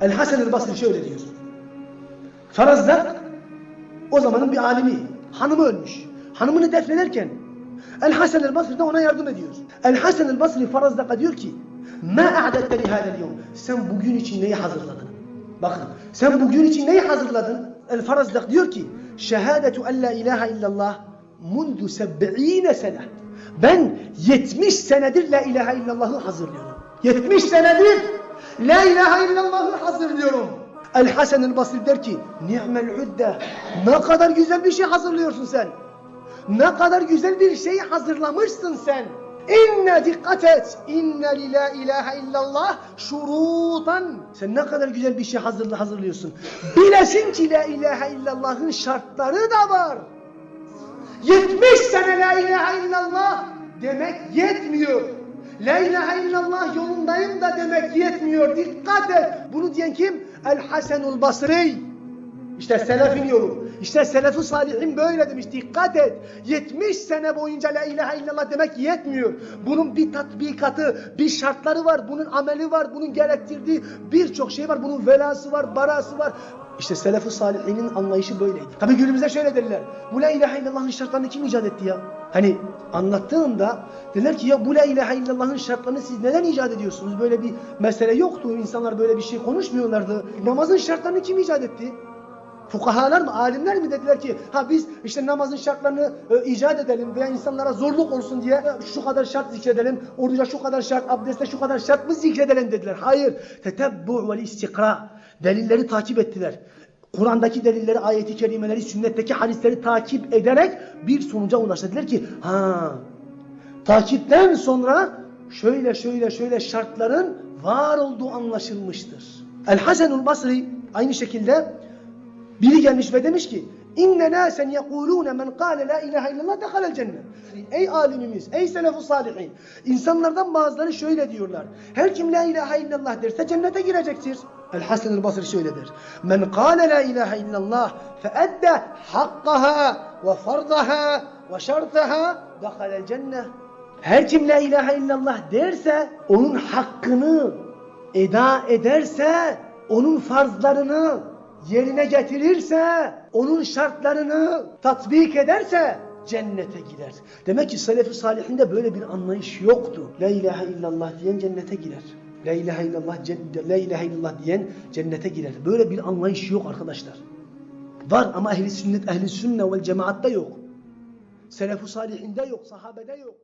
El Hasan el Basri şöyle diyor. Farazdak o zamanın bir alimi. Hanımı ölmüş. Hanımını defnederken El Hasan el Basri de ona yardım ediyor. El Hasan el Basri Farazdak'a diyor ki Ma a'dette li hadel yevm. Sen bugün için neyi hazırladın? Bakın sen bugün için neyi hazırladın? El Farazdak diyor ki Şehadetu en la ilahe illallah mundu seb'ine sene. Ben 70 senedir la ilahe illallah'ı hazırlıyorum. 70 senedir la ilahe illallah'ı hazırlıyorum. El Hasan el Basri der ki Ni'mel udde Ne kadar güzel bir şey hazırlıyorsun sen. Ne kadar güzel bir şey hazırlamışsın sen. İnne dikkat et. İnne li la ilahe illallah şurutan. Sen ne kadar güzel bir şey hazırla, hazırlıyorsun. Bilesin ki la ilahe illallah'ın şartları da var. 70 sene la ilahe illallah demek yetmiyor. La ilahe illallah yolundayım da demek yetmiyor. Dikkat et. Bunu diyen kim? El Hasanul Basri. İşte selefin yolu. İşte selefi salihin böyle demiş. Dikkat et. 70 sene boyunca la ilahe illallah demek yetmiyor. Bunun bir tatbikatı, bir şartları var. Bunun ameli var. Bunun gerektirdiği birçok şey var. Bunun velası var, barası var. İşte salihinin anlayışı böyleydi. Tabi günümüzde şöyle derler. Bu la ilahe illallah'ın şartlarını kim icat etti ya? Hani anlattığımda derler ki ya bu la ilahe illallah'ın şartlarını siz neden icat ediyorsunuz? Böyle bir mesele yoktu. İnsanlar böyle bir şey konuşmuyorlardı. Namazın şartlarını kim icat etti? Fukahalar mı, alimler mi dediler ki ha biz işte namazın şartlarını e, icat edelim veya insanlara zorluk olsun diye e, şu kadar şart zikredelim, oruca şu kadar şart, abdeste şu kadar şart mı zikredelim dediler. Hayır. Tetebbu vel istikra. Delilleri takip ettiler. Kur'an'daki delilleri, ayeti kerimeleri, sünnetteki hadisleri takip ederek bir sonuca ulaştılar ki ha takipten sonra şöyle şöyle şöyle şartların var olduğu anlaşılmıştır. El Hasanul Basri aynı şekilde biri gelmiş ve demiş ki İnne nâsen yekulûne men kâle la ilahe illallah dehalel cennet. Ey alimimiz, ey selefu salihin. İnsanlardan bazıları şöyle diyorlar. Her kim la ilahe illallah derse cennete girecektir. El Hasan el Basri şöyle der. Men kâle la ilahe illallah feedde hakkaha ve fardaha ve şartaha dehalel cennet. Her kim la ilahe illallah derse onun hakkını eda ederse onun farzlarını yerine getirirse, onun şartlarını tatbik ederse cennete girer. Demek ki selef-i salihinde böyle bir anlayış yoktu. La ilahe illallah diyen cennete girer. La ilahe illallah, la ilahe illallah diyen cennete girer. Böyle bir anlayış yok arkadaşlar. Var ama ehli sünnet, ehli sünne vel cemaatte yok. Selef-i salihinde yok, sahabede yok.